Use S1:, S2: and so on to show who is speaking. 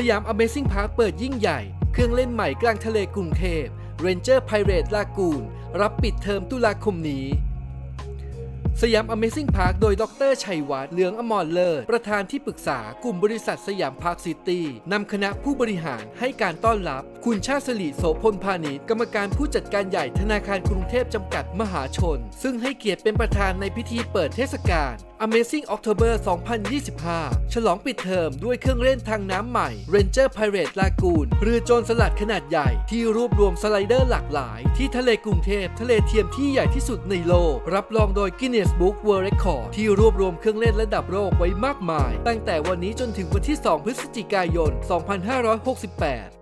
S1: สยาม Amazing Park เปิดยิ่งใหญ่ เครื่องเล่นใหม่กลางทะเลกรุงเทพ Ranger Pirate Lagoon รับปิดเทอมตุลาคมนี้ สยาม Amazing Park โดย ดรชัยวัฒน์เหลืองอมรเลิศ ประธานที่ปรึกษากลุ่มบริษัทสยามพาร์คซิตี้นำคณะผู้บริหารให้การต้อนรับคุณชาติสลิโสพลพาณิชย์กรรมการผู้จัดการใหญ่ธนาคารกรุงเทพจำกัดมหาชน ซึ่งให้เกียรติเป็นประธานในพิธีเปิดเทศกาล Amazing October 2025 ฉลองปิดเทอมด้วยเครื่องเล่นทางน้ำใหม่ Ranger Pirate Lagoon เรือโจรสลัดขนาดใหญ่ ที่รวบรวมสไลเดอร์หลากหลาย ที่ทะเลกรุงเทพทะเลเทียมที่ใหญ่ที่สุดในโลก รับรองโดย Guinness Book World Record ที่รวบรวมเครื่องเล่นระดับโลกไว้มากมาย ตั้งแต่วันนี้จนถึงวันที่ 2 พฤศจิกายน 2568